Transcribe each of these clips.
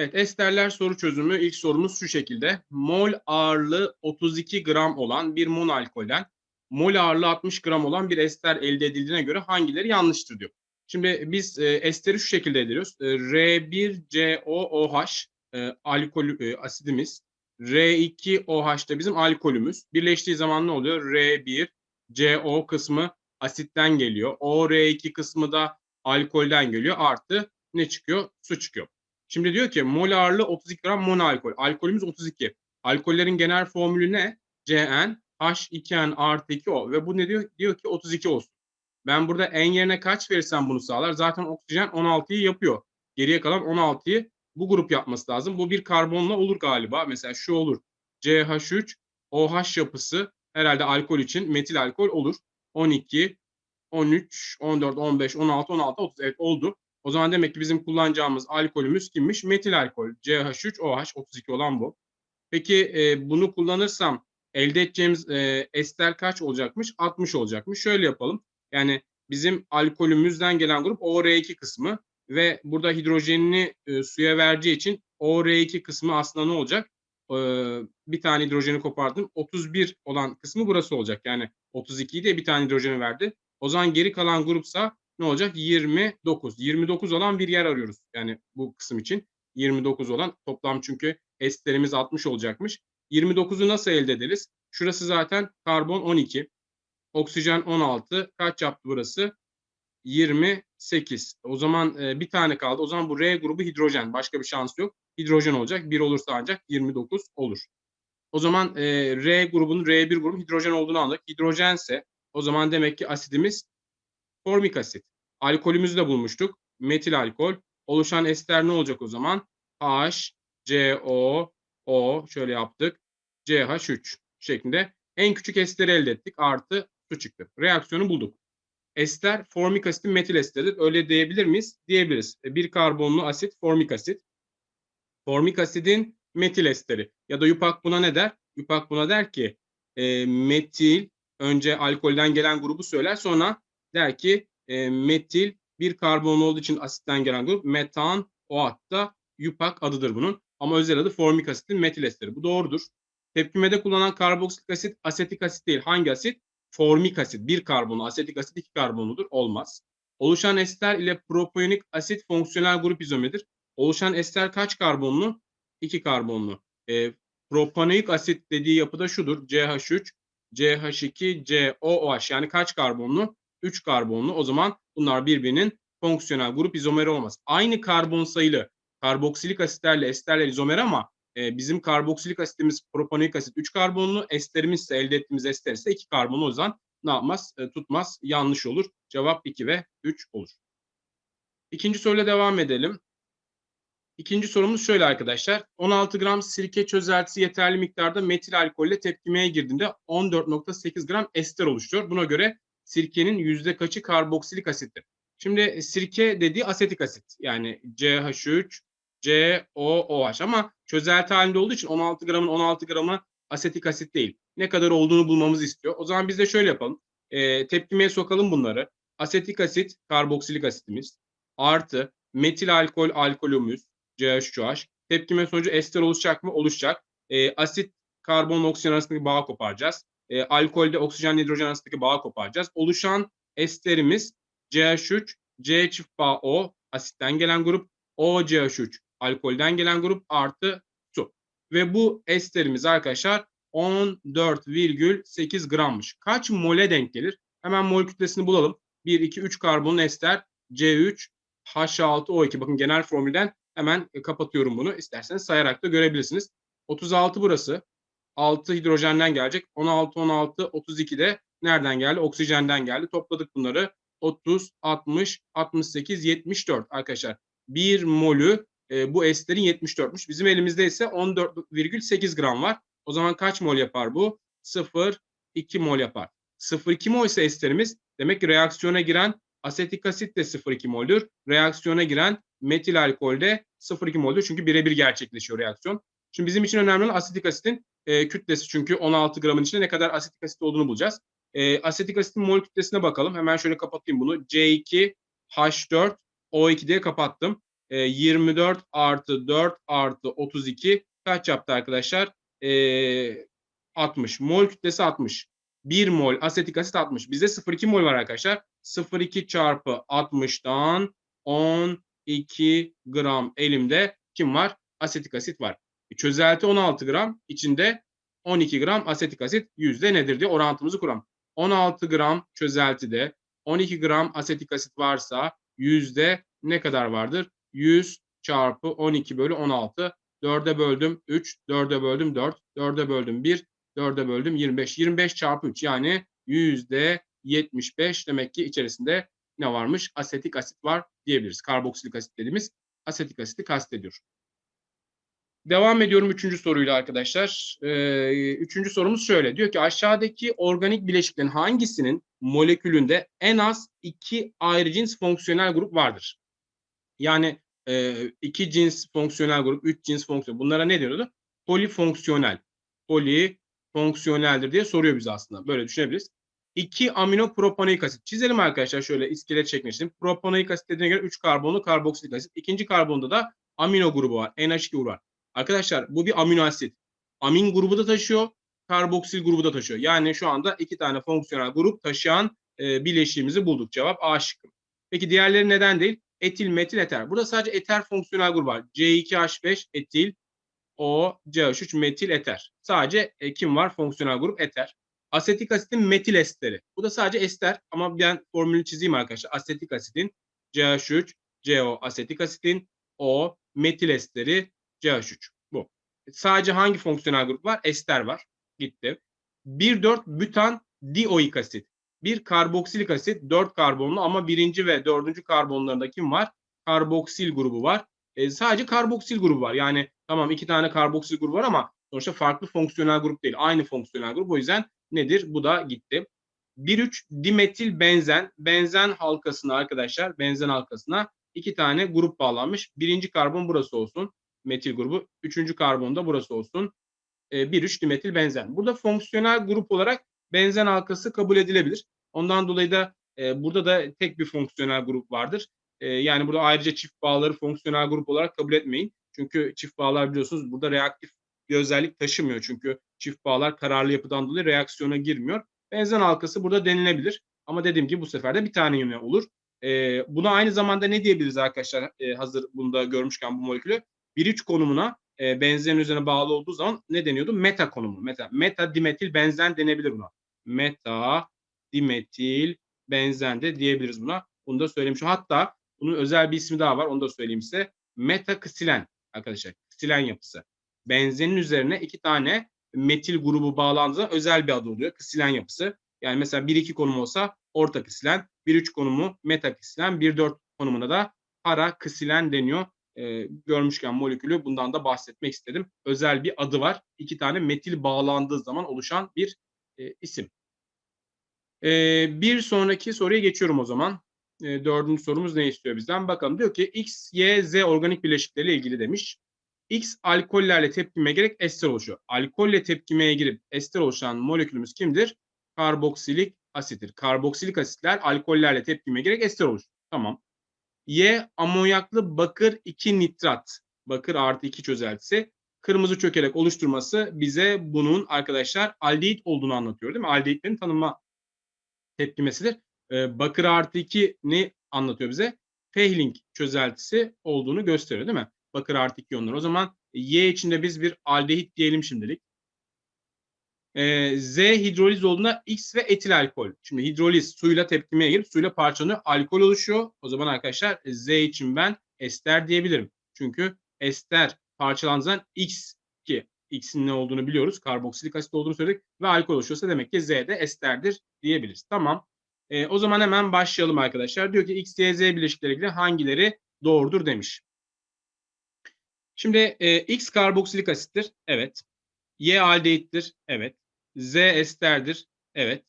Evet, esterler soru çözümü. İlk sorumuz şu şekilde. Mol ağırlığı 32 gram olan bir mon alkolden mol ağırlığı 60 gram olan bir ester elde edildiğine göre hangileri yanlıştır diyor. Şimdi biz e, esteri şu şekilde ediyoruz. E, R1COOH e, alkol e, asidimiz. R2OH da bizim alkolümüz. Birleştiği zaman ne oluyor? R1CO kısmı asitten geliyor. OR2 kısmı da alkolden geliyor. Artı ne çıkıyor? Su çıkıyor. Şimdi diyor ki mol ağırlığı 32 gram monoalkol. Alkolümüz 32. Alkollerin genel formülü ne? CN H2N artı 2O ve bu ne diyor? Diyor ki 32 olsun. Ben burada N yerine kaç verirsem bunu sağlar. Zaten oksijen 16'yı yapıyor. Geriye kalan 16'yı bu grup yapması lazım. Bu bir karbonla olur galiba. Mesela şu olur. CH3 OH yapısı herhalde alkol için metil alkol olur. 12, 13, 14, 15, 16, 16, 30 evet oldu. O zaman demek ki bizim kullanacağımız alkolümüz kimmiş? Metil alkol. CH3OH 32 olan bu. Peki e, bunu kullanırsam elde edeceğimiz e, ester kaç olacakmış? 60 olacakmış. Şöyle yapalım. Yani bizim alkolümüzden gelen grup OR2 kısmı ve burada hidrojenini e, suya vereceği için OR2 kısmı aslında ne olacak? E, bir tane hidrojeni kopardım. 31 olan kısmı burası olacak. Yani 32'yi de bir tane hidrojeni verdi. O zaman geri kalan grupsa ne olacak? 29. 29 olan bir yer arıyoruz. Yani bu kısım için 29 olan toplam çünkü esterimiz 60 olacakmış. 29'u nasıl elde ederiz? Şurası zaten karbon 12. Oksijen 16. Kaç yaptı burası? 28. O zaman e, bir tane kaldı. O zaman bu R grubu hidrojen. Başka bir şans yok. Hidrojen olacak. 1 olursa ancak 29 olur. O zaman e, R grubunun R1 grubu hidrojen olduğunu anladık. Hidrojense o zaman demek ki asidimiz formik asit. Alkolümüzü de bulmuştuk. Metil alkol. Oluşan ester ne olacak o zaman? H, CO, O şöyle yaptık. CH3 şeklinde en küçük esteri elde ettik. Artı su çıktı. Reaksiyonu bulduk. Ester formik asitin metil esteridir. Öyle diyebilir miyiz? Diyebiliriz. E, bir karbonlu asit formik asit. Formik asidin metil esteri. Ya da Yupak buna ne der? Yupak buna der ki e, metil önce alkolden gelen grubu söyler sonra der ki e, metil bir karbon olduğu için asitten gelen grup metan o hatta yupak adıdır bunun. Ama özel adı formik asitin metil esteri. Bu doğrudur. Tepkimede kullanılan karboksilik asit asetik asit değil. Hangi asit? Formik asit. Bir karbonlu. Asetik asit iki karbonludur. Olmaz. Oluşan ester ile proponik asit fonksiyonel grup izomeridir. Oluşan ester kaç karbonlu? İki karbonlu. E, proponik asit dediği yapıda şudur. CH3, CH2, COOH yani kaç karbonlu? 3 karbonlu. O zaman bunlar birbirinin fonksiyonel grup izomeri olmaz. Aynı karbon sayılı karboksilik asitlerle esterler izomer ama e, bizim karboksilik asitimiz proponik asit 3 karbonlu, esterimiz ise elde ettiğimiz ester ise 2 karbonlu. O zaman ne yapmaz? E, tutmaz, yanlış olur. Cevap 2 ve 3 olur. İkinci soruyla devam edelim. İkinci sorumuz şöyle arkadaşlar. 16 gram sirke çözeltisi yeterli miktarda metil alkolle tepkimeye girdiğinde 14.8 gram ester oluşuyor. Buna göre sirkenin yüzde kaçı karboksilik asittir? Şimdi e, sirke dediği asetik asit. Yani CH3, COOH ama çözelti halinde olduğu için 16 gramın 16 gramı asetik asit değil. Ne kadar olduğunu bulmamızı istiyor. O zaman biz de şöyle yapalım. E, tepkimeye sokalım bunları. Asetik asit, karboksilik asitimiz artı metil alkol alkolümüz CH3OH. Tepkime sonucu ester oluşacak mı? Oluşacak. E, asit karbon oksijen arasındaki bağı koparacağız e, alkolde oksijen hidrojen arasındaki bağı koparacağız. Oluşan esterimiz CH3, C çift bağ O asitten gelen grup, OCH3 alkolden gelen grup artı su. Ve bu esterimiz arkadaşlar 14,8 grammış. Kaç mole denk gelir? Hemen mol kütlesini bulalım. 1, 2, 3 karbon ester C3, H6O2. Bakın genel formülden hemen kapatıyorum bunu. İsterseniz sayarak da görebilirsiniz. 36 burası. 6 hidrojenden gelecek. 16, 16, 32 de nereden geldi? Oksijenden geldi. Topladık bunları. 30, 60, 68, 74 arkadaşlar. 1 molü e, bu esterin 74'müş. Bizim elimizde ise 14,8 gram var. O zaman kaç mol yapar bu? 0,2 mol yapar. 0,2 mol ise esterimiz demek ki reaksiyona giren asetik asit de 0,2 moldür. Reaksiyona giren metil alkol de 0,2 moldür. Çünkü birebir gerçekleşiyor reaksiyon. Şimdi bizim için önemli olan asetik asitin e, kütlesi çünkü 16 gramın içinde ne kadar asetik asit olduğunu bulacağız. E, asetik asitin mol kütlesine bakalım. Hemen şöyle kapatayım bunu. C2, H4, O2 diye kapattım. E, 24 artı 4 artı 32 kaç yaptı arkadaşlar? E, 60. Mol kütlesi 60. 1 mol asetik asit 60. Bizde 0,2 mol var arkadaşlar. 0,2 çarpı 60'dan 12 gram elimde kim var? Asetik asit var. E, çözelti 16 gram. içinde 12 gram asetik asit yüzde nedir diye orantımızı kuralım. 16 gram çözeltide 12 gram asetik asit varsa yüzde ne kadar vardır? 100 çarpı 12 bölü 16. 4'e böldüm 3, 4'e böldüm 4, 4'e böldüm 1, 4'e böldüm 25. 25 çarpı 3 yani yüzde 75 demek ki içerisinde ne varmış? Asetik asit var diyebiliriz. Karboksilik asit dediğimiz asetik asiti kastediyor. Devam ediyorum üçüncü soruyla arkadaşlar. Ee, üçüncü sorumuz şöyle. Diyor ki aşağıdaki organik bileşiklerin hangisinin molekülünde en az iki ayrı cins fonksiyonel grup vardır? Yani e, iki cins fonksiyonel grup, üç cins fonksiyon. Bunlara ne diyordu? Polifonksiyonel. Polifonksiyoneldir diye soruyor bize aslında. Böyle düşünebiliriz. 2 amino propanoik asit. Çizelim arkadaşlar şöyle iskelet şeklinde çizelim. Propanoik asit dediğine göre 3 karbonlu karboksilik asit. İkinci karbonda da amino grubu var. NH2 grubu var. Arkadaşlar bu bir amino asit. Amin grubu da taşıyor, karboksil grubu da taşıyor. Yani şu anda iki tane fonksiyonel grup taşıyan e, bileşiğimizi bulduk. Cevap A şıkkı. Peki diğerleri neden değil? Etil, metil, eter. Burada sadece eter fonksiyonel grubu var. C2H5 etil, O, CH3 metil, eter. Sadece e, kim var? Fonksiyonel grup eter. Asetik asitin metil esteri. Bu da sadece ester ama ben formülü çizeyim arkadaşlar. Asetik asitin CH3, CO asetik asitin O metil esteri CH3 bu. Sadece hangi fonksiyonel grup var? Ester var. Gitti. 1,4 butan dioik asit. Bir karboksilik asit 4 karbonlu ama birinci ve dördüncü karbonlarında kim var? Karboksil grubu var. E, sadece karboksil grubu var. Yani tamam iki tane karboksil grubu var ama sonuçta farklı fonksiyonel grup değil. Aynı fonksiyonel grup. O yüzden nedir? Bu da gitti. 1,3 dimetil benzen. Benzen halkasına arkadaşlar, benzen halkasına iki tane grup bağlanmış. Birinci karbon burası olsun metil grubu. Üçüncü karbon da burası olsun. E, 1,3 dimetil benzen. Burada fonksiyonel grup olarak benzen halkası kabul edilebilir. Ondan dolayı da e, burada da tek bir fonksiyonel grup vardır. E, yani burada ayrıca çift bağları fonksiyonel grup olarak kabul etmeyin. Çünkü çift bağlar biliyorsunuz burada reaktif bir özellik taşımıyor. Çünkü çift bağlar kararlı yapıdan dolayı reaksiyona girmiyor. Benzen halkası burada denilebilir. Ama dediğim gibi bu sefer de bir tane yine olur. E, buna aynı zamanda ne diyebiliriz arkadaşlar e, hazır bunu da görmüşken bu molekülü? 1-3 konumuna e, benzerin üzerine bağlı olduğu zaman ne deniyordu? Meta konumu. Meta, meta dimetil benzen denebilir buna. Meta dimetil benzen de diyebiliriz buna. Bunu da söylemiş. Hatta bunun özel bir ismi daha var. Onu da söyleyeyim size. Meta kısilen arkadaşlar. Kısilen yapısı. Benzenin üzerine iki tane metil grubu bağlandığı özel bir adı oluyor. Kısilen yapısı. Yani mesela 1-2 konum olsa orta kısilen, 1-3 konumu meta kısilen, 1-4 konumuna da para kısilen deniyor e, görmüşken molekülü bundan da bahsetmek istedim. Özel bir adı var. İki tane metil bağlandığı zaman oluşan bir e, isim. E, bir sonraki soruya geçiyorum o zaman. E, dördüncü sorumuz ne istiyor bizden? Bakalım diyor ki X, Y, Z organik bileşikleriyle ilgili demiş. X alkollerle tepkime gerek ester oluşuyor. Alkolle tepkimeye girip ester oluşan molekülümüz kimdir? Karboksilik asittir. Karboksilik asitler alkollerle tepkime gerek ester oluşuyor. Tamam. Y amonyaklı bakır 2 nitrat. Bakır artı 2 çözeltisi. Kırmızı çökelek oluşturması bize bunun arkadaşlar aldehit olduğunu anlatıyor değil mi? Aldehitlerin tanınma tepkimesidir. Ee, bakır artı 2 ne anlatıyor bize? Fehling çözeltisi olduğunu gösteriyor değil mi? Bakır artı 2 iyonları. O zaman Y içinde biz bir aldehit diyelim şimdilik e, Z hidroliz olduğunda X ve etil alkol. Şimdi hidroliz suyla tepkimeye girip suyla parçalanıyor. Alkol oluşuyor. O zaman arkadaşlar Z için ben ester diyebilirim. Çünkü ester parçalandığı zaman X ki X'in ne olduğunu biliyoruz. Karboksilik asit olduğunu söyledik ve alkol oluşuyorsa demek ki Z de esterdir diyebiliriz. Tamam. E, o zaman hemen başlayalım arkadaşlar. Diyor ki X, Y, Z bileşikleri ilgili hangileri doğrudur demiş. Şimdi e, X karboksilik asittir. Evet. Y aldehittir. Evet. Z esterdir. Evet.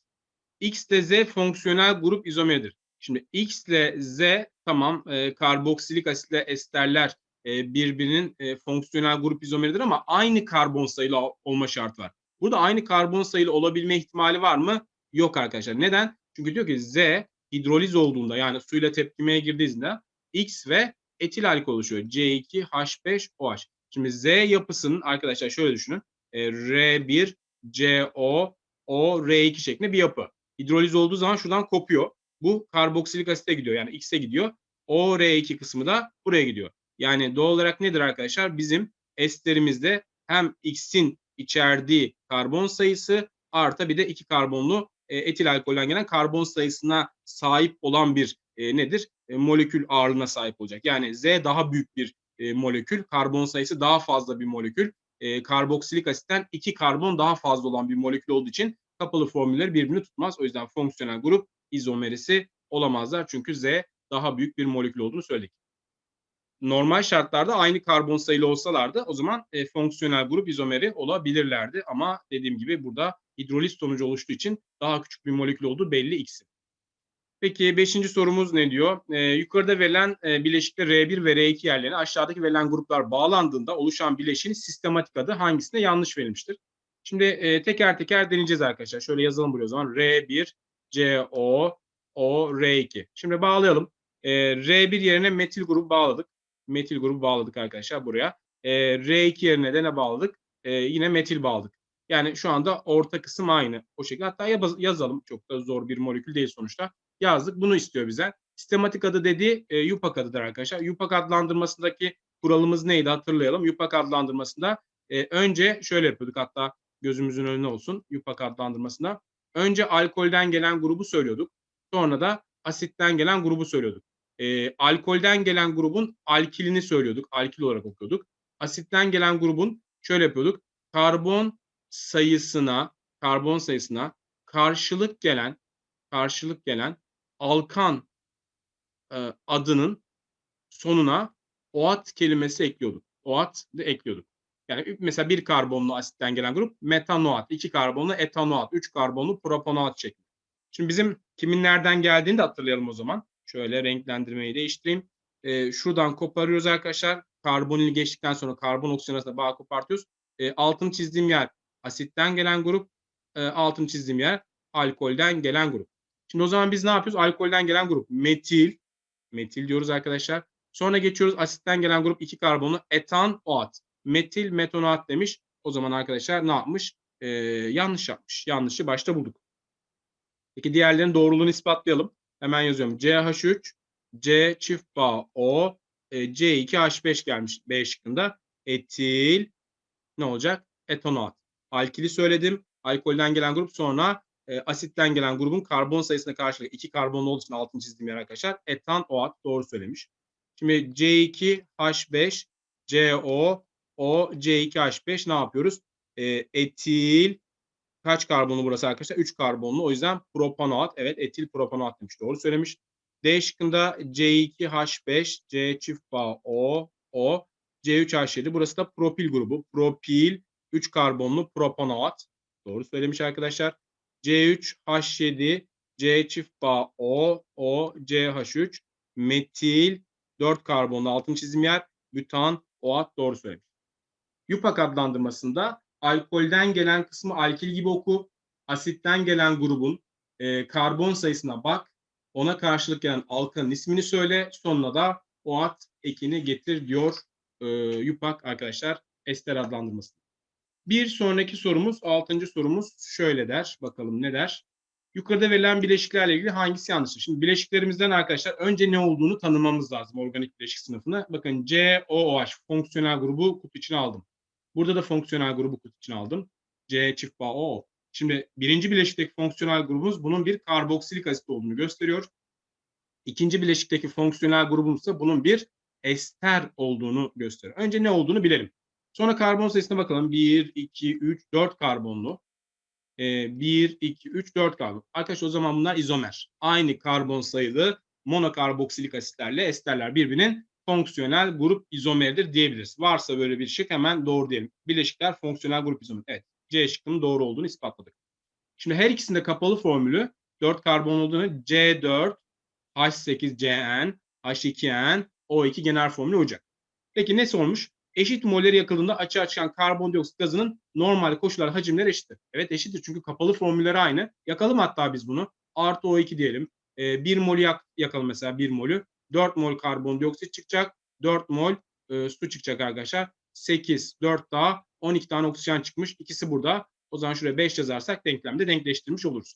X de Z fonksiyonel grup izomeridir. Şimdi X ile Z tamam e, karboksilik asitle esterler e, birbirinin e, fonksiyonel grup izomeridir ama aynı karbon sayılı olma şartı var. Burada aynı karbon sayılı olabilme ihtimali var mı? Yok arkadaşlar. Neden? Çünkü diyor ki Z hidroliz olduğunda yani suyla tepkimeye girdiğinde X ve etil alkol oluşuyor. C2H5OH. Şimdi Z yapısının arkadaşlar şöyle düşünün. E, R1, CO, O, R2 şeklinde bir yapı. Hidroliz olduğu zaman şuradan kopuyor. Bu karboksilik asite gidiyor. Yani X'e gidiyor. O, R2 kısmı da buraya gidiyor. Yani doğal olarak nedir arkadaşlar? Bizim esterimizde hem X'in içerdiği karbon sayısı artı bir de iki karbonlu e, etil alkolden gelen karbon sayısına sahip olan bir e, nedir? E, molekül ağırlığına sahip olacak. Yani Z daha büyük bir e, molekül, karbon sayısı daha fazla bir molekül. E, karboksilik asitten iki karbon daha fazla olan bir molekül olduğu için kapalı formülleri birbirini tutmaz. O yüzden fonksiyonel grup izomerisi olamazlar. Çünkü Z daha büyük bir molekül olduğunu söyledik. Normal şartlarda aynı karbon sayılı olsalardı o zaman e, fonksiyonel grup izomeri olabilirlerdi. Ama dediğim gibi burada hidroliz sonucu oluştuğu için daha küçük bir molekül olduğu belli X'in. Peki beşinci sorumuz ne diyor? Ee, yukarıda verilen e, bileşikte R1 ve R2 yerlerine aşağıdaki verilen gruplar bağlandığında oluşan bileşiğin sistematik adı hangisine yanlış verilmiştir? Şimdi e, teker teker deneyeceğiz arkadaşlar. Şöyle yazalım buraya o zaman. R1, CO, O, R2. Şimdi bağlayalım. E, R1 yerine metil grubu bağladık. Metil grubu bağladık arkadaşlar buraya. E, R2 yerine de ne bağladık? E, yine metil bağladık. Yani şu anda orta kısım aynı. O şekilde hatta yazalım. Çok da zor bir molekül değil sonuçta yazdık. Bunu istiyor bize. Sistematik adı dediği e, YUPAC adıdır arkadaşlar. YUPAC adlandırmasındaki kuralımız neydi hatırlayalım. YUPAC adlandırmasında e, önce şöyle yapıyorduk hatta gözümüzün önüne olsun YUPAC adlandırmasında. Önce alkolden gelen grubu söylüyorduk. Sonra da asitten gelen grubu söylüyorduk. E, alkolden gelen grubun alkilini söylüyorduk. Alkil olarak okuyorduk. Asitten gelen grubun şöyle yapıyorduk. Karbon sayısına, karbon sayısına karşılık gelen karşılık gelen alkan e, adının sonuna OAT kelimesi ekliyorduk. OAT de ekliyorduk. Yani mesela bir karbonlu asitten gelen grup metanoat, iki karbonlu etanoat, üç karbonlu propanoat şeklinde. Şimdi bizim kimin nereden geldiğini de hatırlayalım o zaman. Şöyle renklendirmeyi değiştireyim. E, şuradan koparıyoruz arkadaşlar. Karbonil geçtikten sonra karbon oksijen arasında bağ kopartıyoruz. E, altını çizdiğim yer asitten gelen grup. E, altını çizdiğim yer alkolden gelen grup. Şimdi o zaman biz ne yapıyoruz? Alkolden gelen grup metil, metil diyoruz arkadaşlar. Sonra geçiyoruz asitten gelen grup iki karbonlu etan oat. Metil metonoat demiş. O zaman arkadaşlar ne yapmış? Ee, yanlış yapmış. Yanlışı başta bulduk. Peki diğerlerinin doğruluğunu ispatlayalım. Hemen yazıyorum. CH3, C çift bağ O, e, C2H5 gelmiş B şıkkında. Etil ne olacak? Etonoat. Alkili söyledim. Alkolden gelen grup sonra e, asitten gelen grubun karbon sayısına karşılık iki karbonlu olduğu için altını çizdiğim yer arkadaşlar. Etan OAT doğru söylemiş. Şimdi C2H5 CO O C2H5 ne yapıyoruz? E, etil kaç karbonlu burası arkadaşlar? 3 karbonlu. O yüzden propanoat. Evet etil propanoat demiş. Doğru söylemiş. D şıkkında C2H5 C çift bağ O O C3H7 burası da propil grubu. Propil 3 karbonlu propanoat. Doğru söylemiş arkadaşlar. C3 H7 C çift bağ O O CH3 metil 4 karbonlu altın çizim yer bütan OAT doğru söylemiş. YUPAC adlandırmasında alkolden gelen kısmı alkil gibi oku. Asitten gelen grubun e, karbon sayısına bak. Ona karşılık gelen alkanın ismini söyle. Sonuna da OAT ekini getir diyor e, YUPAC arkadaşlar ester adlandırması. Bir sonraki sorumuz, altıncı sorumuz şöyle der. Bakalım ne der? Yukarıda verilen bileşiklerle ilgili hangisi yanlıştır? Şimdi bileşiklerimizden arkadaşlar önce ne olduğunu tanımamız lazım organik bileşik sınıfına. Bakın COOH fonksiyonel grubu kutu içine aldım. Burada da fonksiyonel grubu kutu içine aldım. C çift bağ O. Şimdi birinci bileşikteki fonksiyonel grubumuz bunun bir karboksilik asit olduğunu gösteriyor. İkinci bileşikteki fonksiyonel grubumuz ise bunun bir ester olduğunu gösteriyor. Önce ne olduğunu bilelim. Sonra karbon sayısına bakalım. 1, 2, 3, 4 karbonlu. Ee, 1, 2, 3, 4 karbon. Arkadaşlar o zaman bunlar izomer. Aynı karbon sayılı monokarboksilik asitlerle esterler birbirinin fonksiyonel grup izomeridir diyebiliriz. Varsa böyle bir şık hemen doğru diyelim. Bileşikler fonksiyonel grup izomer. Evet. C şıkkının doğru olduğunu ispatladık. Şimdi her ikisinde kapalı formülü 4 karbon olduğunu C4, H8CN, H2N, O2 genel formülü olacak. Peki ne olmuş? Eşit moller yakılığında açığa çıkan karbondioksit gazının normal koşullar hacimleri eşittir. Evet eşittir çünkü kapalı formülleri aynı. Yakalım hatta biz bunu. Artı O2 diyelim. E, 1 molü yak, yakalım mesela 1 molü. 4 mol karbondioksit çıkacak. 4 mol e, su çıkacak arkadaşlar. 8, 4 daha 12 tane oksijen çıkmış. İkisi burada. O zaman şuraya 5 yazarsak denklemde denkleştirmiş oluruz.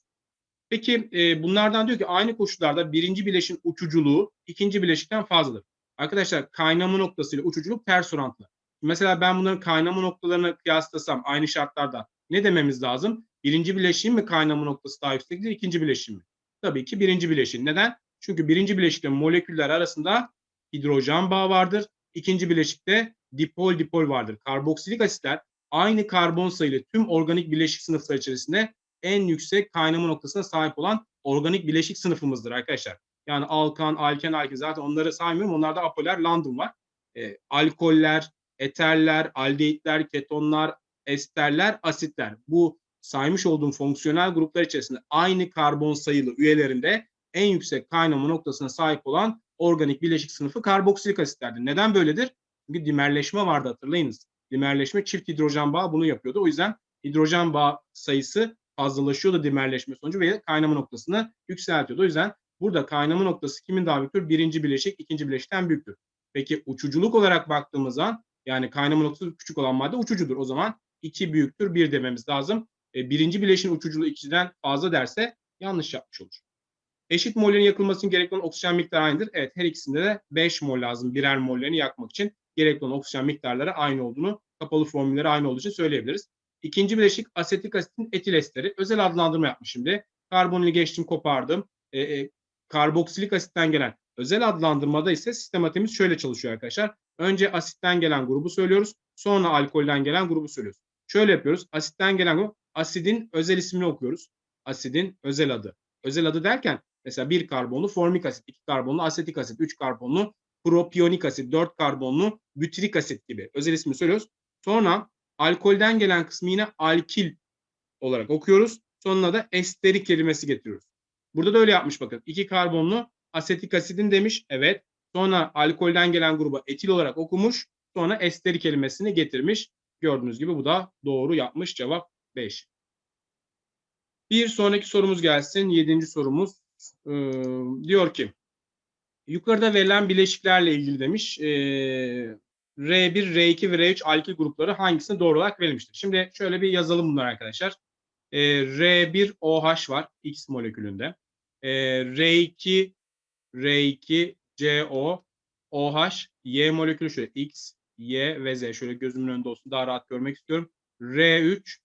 Peki e, bunlardan diyor ki aynı koşullarda birinci bileşin uçuculuğu ikinci bileşikten fazladır. Arkadaşlar kaynama noktası ile uçuculuk ters orantılı. Mesela ben bunların kaynama noktalarını kıyaslasam aynı şartlarda ne dememiz lazım? Birinci bileşiğin mi kaynama noktası daha yüksektir, ikinci bileşiğin mi? Tabii ki birinci bileşiğin. Neden? Çünkü birinci bileşikte moleküller arasında hidrojen bağı vardır. İkinci bileşikte dipol dipol vardır. Karboksilik asitler aynı karbon sayılı tüm organik bileşik sınıfları içerisinde en yüksek kaynama noktasına sahip olan organik bileşik sınıfımızdır arkadaşlar. Yani alkan, alken, alkin zaten onları saymıyorum. Onlarda apoler, lambda var. E, alkoller, eterler, aldehitler, ketonlar, esterler, asitler. Bu saymış olduğum fonksiyonel gruplar içerisinde aynı karbon sayılı üyelerinde en yüksek kaynama noktasına sahip olan organik bileşik sınıfı karboksilik asitlerdir. Neden böyledir? Çünkü dimerleşme vardı hatırlayınız. Dimerleşme çift hidrojen bağı bunu yapıyordu. O yüzden hidrojen bağ sayısı fazlalaşıyordu dimerleşme sonucu ve kaynama noktasını yükseltiyordu. O yüzden burada kaynama noktası kimin daha büyüktür? Birinci bileşik ikinci bileşikten büyüktür. Peki uçuculuk olarak baktığımız zaman yani kaynama noktası küçük olan madde uçucudur. O zaman 2 büyüktür 1 dememiz lazım. E, birinci bileşin uçuculuğu 2'den fazla derse yanlış yapmış olur. Eşit mollerin yakılması için gerekli olan oksijen miktarı aynıdır. Evet her ikisinde de 5 mol lazım birer mollerini yakmak için. Gerekli olan oksijen miktarları aynı olduğunu, kapalı formülleri aynı olduğu için söyleyebiliriz. İkinci bileşik asetik asitin etil esteri. Özel adlandırma yapmış şimdi. Karbonili geçtim kopardım. E, e, karboksilik asitten gelen özel adlandırmada ise sistematiğimiz şöyle çalışıyor arkadaşlar. Önce asitten gelen grubu söylüyoruz. Sonra alkolden gelen grubu söylüyoruz. Şöyle yapıyoruz. Asitten gelen grup asidin özel ismini okuyoruz. Asidin özel adı. Özel adı derken mesela bir karbonlu formik asit, iki karbonlu asetik asit, üç karbonlu propiyonik asit, dört karbonlu bütrik asit gibi özel ismi söylüyoruz. Sonra alkolden gelen kısmı yine alkil olarak okuyoruz. Sonuna da esteri kelimesi getiriyoruz. Burada da öyle yapmış bakın. İki karbonlu asetik asidin demiş. Evet. Sonra alkolden gelen gruba etil olarak okumuş. Sonra esteri kelimesini getirmiş. Gördüğünüz gibi bu da doğru yapmış. Cevap 5. Bir sonraki sorumuz gelsin. Yedinci sorumuz. Ee, diyor ki yukarıda verilen bileşiklerle ilgili demiş. Ee, R1, R2 ve R3 alkil grupları hangisine doğru olarak verilmiştir? Şimdi şöyle bir yazalım bunlar arkadaşlar. Ee, R1 OH var X molekülünde. Ee, R2 R2 CO OH Y molekülü şöyle X, Y ve Z şöyle gözümün önünde olsun daha rahat görmek istiyorum. R3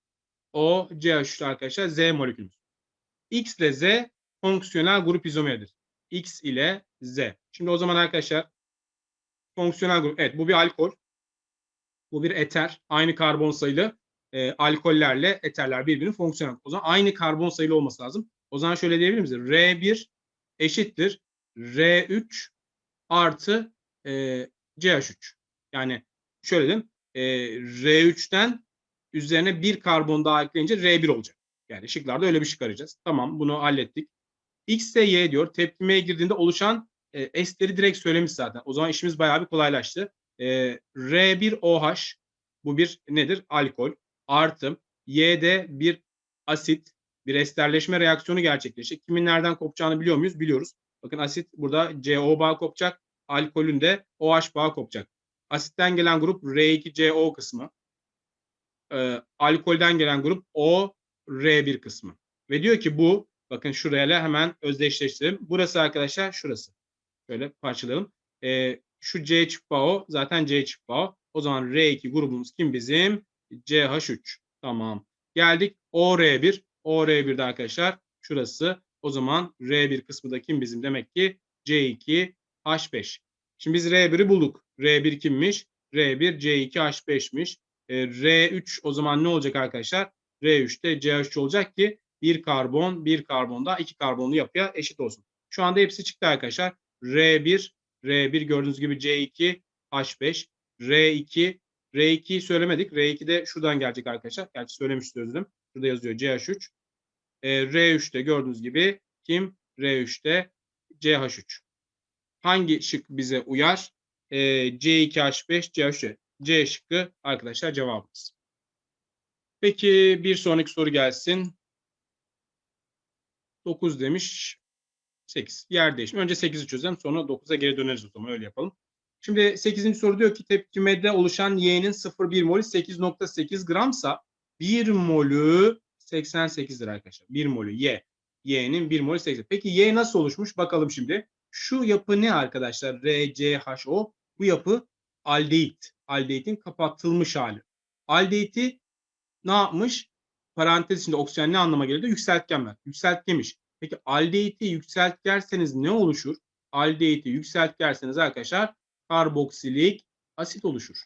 O CH3 arkadaşlar Z molekülümüz. X ile Z fonksiyonel grup izomeridir. X ile Z. Şimdi o zaman arkadaşlar fonksiyonel grup evet bu bir alkol. Bu bir eter. Aynı karbon sayılı e, alkollerle eterler birbirinin fonksiyonel. O zaman aynı karbon sayılı olması lazım. O zaman şöyle diyebilir miyiz? R1 eşittir R3 artı e, CH3. Yani şöyle diyeyim. E, R3'ten üzerine bir karbon daha ekleyince R1 olacak. Yani şıklarda öyle bir şık arayacağız. Tamam bunu hallettik. X ise Y diyor. Tepkimeye girdiğinde oluşan e, esteri direkt söylemiş zaten. O zaman işimiz bayağı bir kolaylaştı. E, R1OH bu bir nedir? Alkol. Artı Y'de bir asit, bir esterleşme reaksiyonu gerçekleşecek. Kimin nereden kopacağını biliyor muyuz? Biliyoruz. Bakın asit burada CO bağı kopacak. Alkolün de OH bağı kopacak. Asitten gelen grup R2CO kısmı. E, alkolden gelen grup O R1 kısmı. Ve diyor ki bu bakın şuraya hemen özdeşleştirelim. Burası arkadaşlar şurası. Şöyle parçalayalım. E, şu C çift bağı zaten C çift bağı. O zaman R2 grubumuz kim bizim? CH3. Tamam. Geldik OR1. OR1'de arkadaşlar şurası. O zaman R1 kısmı da kim bizim? Demek ki C2H5. Şimdi biz R1'i bulduk. R1 kimmiş? R1 C2H5'miş. E, R3 o zaman ne olacak arkadaşlar? R3'te CH3 olacak ki bir karbon, bir karbon da iki karbonlu yapıya eşit olsun. Şu anda hepsi çıktı arkadaşlar. R1, R1 gördüğünüz gibi C2, H5, R2, R2'yi söylemedik. R2 de şuradan gelecek arkadaşlar. Gerçi söylemişti özledim. Şurada yazıyor CH3. E, R3'te gördüğünüz gibi kim? R3'te CH3. Hangi şık bize uyar? E, C2H5, CH3. C şıkkı arkadaşlar cevabımız. Peki bir sonraki soru gelsin. 9 demiş. 8. Yer değişimi. Önce 8'i çözelim sonra 9'a geri döneriz o zaman öyle yapalım. Şimdi 8. soru diyor ki tepkimede oluşan Y'nin 0,1 molü 8.8 gramsa 1 molü 88'dir arkadaşlar. 1 molü Y. Y'nin 1 molü 80. Peki Y nasıl oluşmuş? Bakalım şimdi. Şu yapı ne arkadaşlar? RCHO. Bu yapı aldehit. Aldehitin kapatılmış hali. Aldehiti ne yapmış? Parantez içinde oksijen ne anlama geliyor? Yükseltgen ver. Yükseltgemiş. Peki aldehiti yükseltgerseniz ne oluşur? Aldehiti yükseltgerseniz arkadaşlar karboksilik asit oluşur.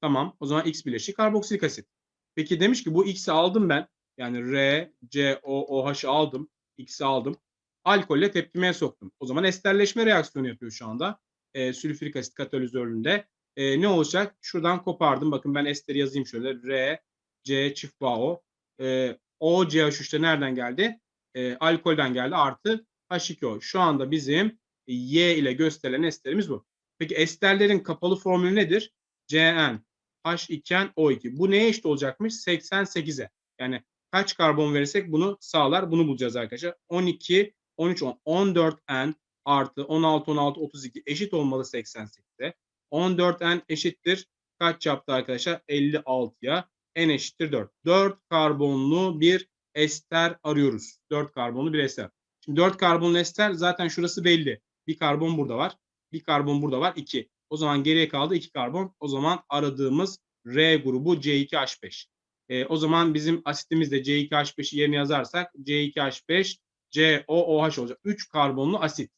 Tamam. O zaman X bileşik karboksilik asit. Peki demiş ki bu X'i aldım ben. Yani R, C, O, OH'ı aldım. X'i aldım. Alkolle tepkimeye soktum. O zaman esterleşme reaksiyonu yapıyor şu anda. E, sülfürik asit katalizöründe. E, ne olacak? Şuradan kopardım. Bakın ben esteri yazayım şöyle. R, C çift bağ O. E, o CH3'te nereden geldi? E, alkolden geldi. Artı H2O. Şu anda bizim Y ile gösterilen esterimiz bu. Peki esterlerin kapalı formülü nedir? CN, H2N, O2. Bu neye eşit olacakmış? 88'e. Yani kaç karbon verirsek bunu sağlar. Bunu bulacağız arkadaşlar. 12, 13, 10, 14N artı 16, 16, 32 eşit olmalı 88'e. 14N eşittir. Kaç yaptı arkadaşlar? 56'ya. N eşittir 4. 4 karbonlu bir ester arıyoruz. 4 karbonlu bir ester. Şimdi 4 karbonlu ester zaten şurası belli. Bir karbon burada var. Bir karbon burada var. 2. O zaman geriye kaldı 2 karbon. O zaman aradığımız R grubu C2H5. E, o zaman bizim asitimiz de C2H5'i yerine yazarsak C2H5 COOH olacak. 3 karbonlu asit.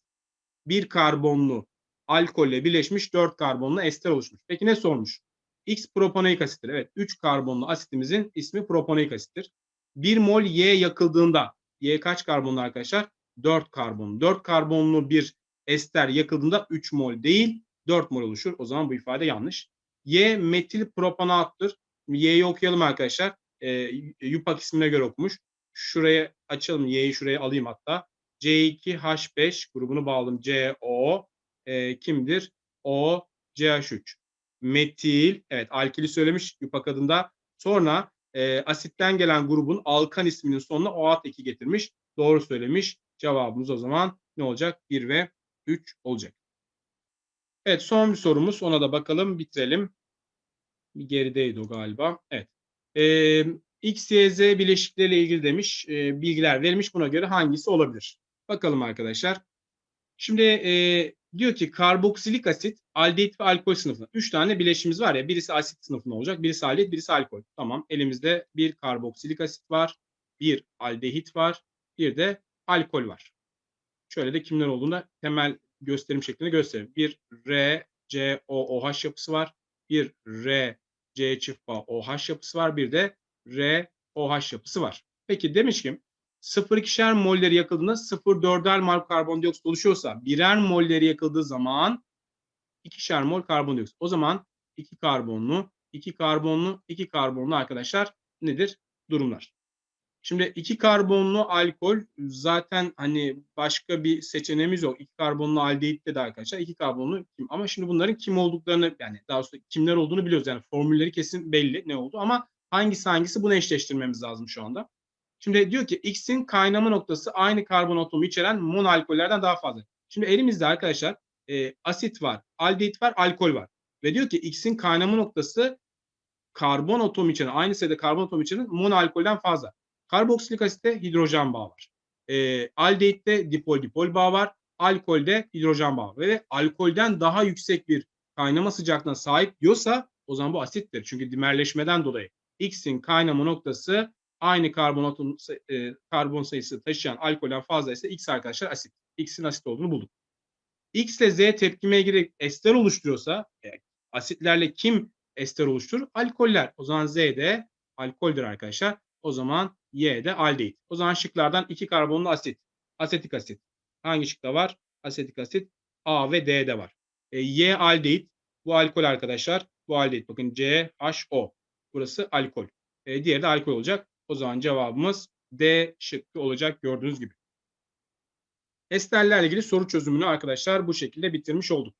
1 karbonlu alkolle birleşmiş 4 karbonlu ester oluşmuş. Peki ne sormuş? X propanoik asittir. Evet 3 karbonlu asitimizin ismi propanoik asittir. 1 mol Y yakıldığında Y kaç karbonlu arkadaşlar? 4 karbon. 4 karbonlu bir ester yakıldığında 3 mol değil 4 mol oluşur. O zaman bu ifade yanlış. Y metil propanattır. Y'yi okuyalım arkadaşlar. E, Yupak ismine göre okumuş. Şuraya açalım. Y'yi şuraya alayım hatta. C2H5 grubunu bağladım. CO e, kimdir? O CH3. Metil. Evet alkili söylemiş Yupak adında. Sonra e, asitten gelen grubun alkan isminin sonuna OAT eki getirmiş. Doğru söylemiş. Cevabımız o zaman ne olacak? 1 ve 3 olacak. Evet son bir sorumuz. Ona da bakalım bitirelim. Gerideydi o galiba. Evet. Ee, X, Y, Z bileşikleriyle ilgili demiş. E, bilgiler verilmiş. Buna göre hangisi olabilir? Bakalım arkadaşlar. Şimdi e, diyor ki karboksilik asit, aldehit ve alkol sınıfında. Üç tane bileşimiz var ya. Birisi asit sınıfında olacak. Birisi aldehit, birisi alkol. Tamam. Elimizde bir karboksilik asit var. Bir aldehit var. Bir de alkol var. Şöyle de kimler olduğunu temel gösterim şeklinde göstereyim. Bir R, C, O, OH yapısı var. Bir R, C çift bağ OH yapısı var. Bir de R, OH yapısı var. Peki demiş ki 0,2'şer molleri yakıldığında 0,4'er mol karbondioksit oluşuyorsa birer molleri yakıldığı zaman 2'şer mol karbondioksit. O zaman 2 karbonlu, 2 karbonlu, 2 karbonlu arkadaşlar nedir? Durumlar. Şimdi iki karbonlu alkol zaten hani başka bir seçeneğimiz yok. İki karbonlu aldehit de arkadaşlar. iki karbonlu kim? Ama şimdi bunların kim olduklarını yani daha sonra kimler olduğunu biliyoruz. Yani formülleri kesin belli ne oldu ama hangisi hangisi bunu eşleştirmemiz lazım şu anda. Şimdi diyor ki X'in kaynama noktası aynı karbon atomu içeren monalkollerden daha fazla. Şimdi elimizde arkadaşlar e, asit var, aldehit var, alkol var. Ve diyor ki X'in kaynama noktası karbon atomu içeren, aynı sayıda karbon atomu içeren monalkolden fazla. Karboksilik asitte hidrojen bağı var. E, aldehit'te dipol dipol bağı var. Alkolde hidrojen bağı ve alkolden daha yüksek bir kaynama sıcaklığına sahip diyorsa o zaman bu asittir. Çünkü dimerleşmeden dolayı X'in kaynama noktası aynı karbon e, karbon sayısı taşıyan alkolden fazla ise X arkadaşlar asit. X'in asit olduğunu bulduk. X ile Z tepkimeye girerek ester oluşturuyorsa e, asitlerle kim ester oluşturur? Alkoller. O zaman Z de alkoldür arkadaşlar. O zaman Y de aldehit. O zaman şıklardan iki karbonlu asit. Asetik asit. Hangi şıkta var? Asetik asit. A ve D'de var. E, y aldehit. Bu alkol arkadaşlar. Bu aldehit. Bakın CHO. Burası alkol. E, diğeri de alkol olacak. O zaman cevabımız D şıkkı olacak gördüğünüz gibi. Esterlerle ilgili soru çözümünü arkadaşlar bu şekilde bitirmiş olduk.